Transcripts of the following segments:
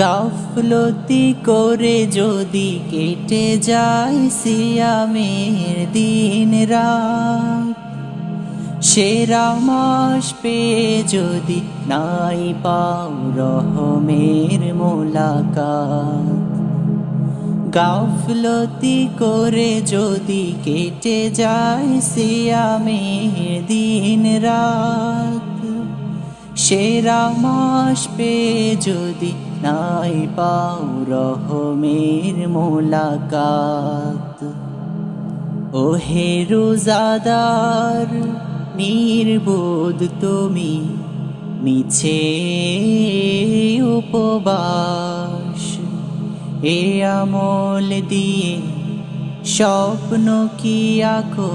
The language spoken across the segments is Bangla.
গাফলতি করে যদি কেটে যায় সিয়ামের দিন রাত। সেরা মাস পেয়ে যদি নাই পাও রহমের মোলাকাত। গাফলতি করে যদি কেটে যায় সিয়ামের দিন রাত। সেরা মাস পেয়ে যদি নাই পাও রহমের মোলাকাত। ও হে রোজাদার, নির্বোধ তুমি মিছে উপবাস। এ আমল দিয়ে স্বপ্ন কি আঁকো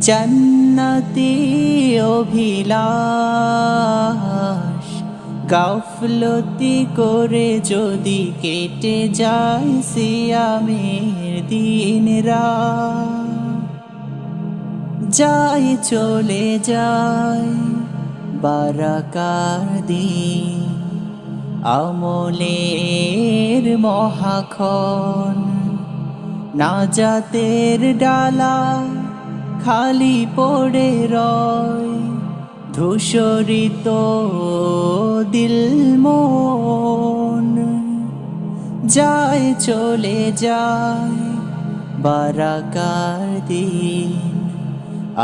জান্নাতি অভিলাষ। গাফলতি করে যদি কেটে যায় সিয়ামের দিন যায় চলে যায় বারাকার দিন, আমলের মহাখন নাজাতের ডালা খালি পড়ে রয়, ধূসরিত দিল মন। যায় চলে যায় বারাকার দিন,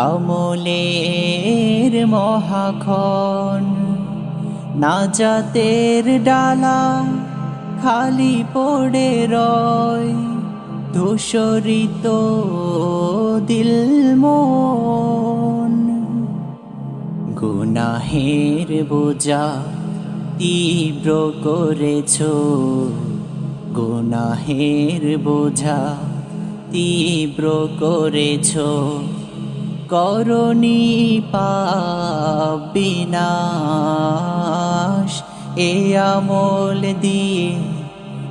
আমলের মহাখন নাজাতের ডালা খালি পড়ে রয় ধূসরিত দিল মন। গুনাহের বোঝা তীব্র করেছ। গুনাহের বোঝা তীব্র করেছ। করণী পাবিনাশ এ আমল দিয়ে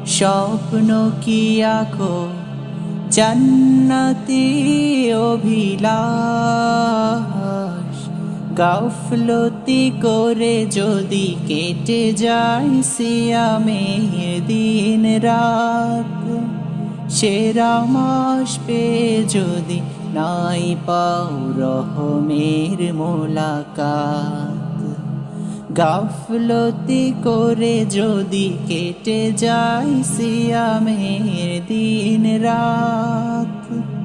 স্বপ্ন কি আঁকো জান্নাতি অভিলাষ। গাফলতি করে যদি কেটে যায় সিয়ামের দিন রাত। সেরা মাস পেয়ে যদি নাই পাও রহমের মোলাকাত। গাফলতি করে যদি কেটে যাই সিয়ামের দিন রাত।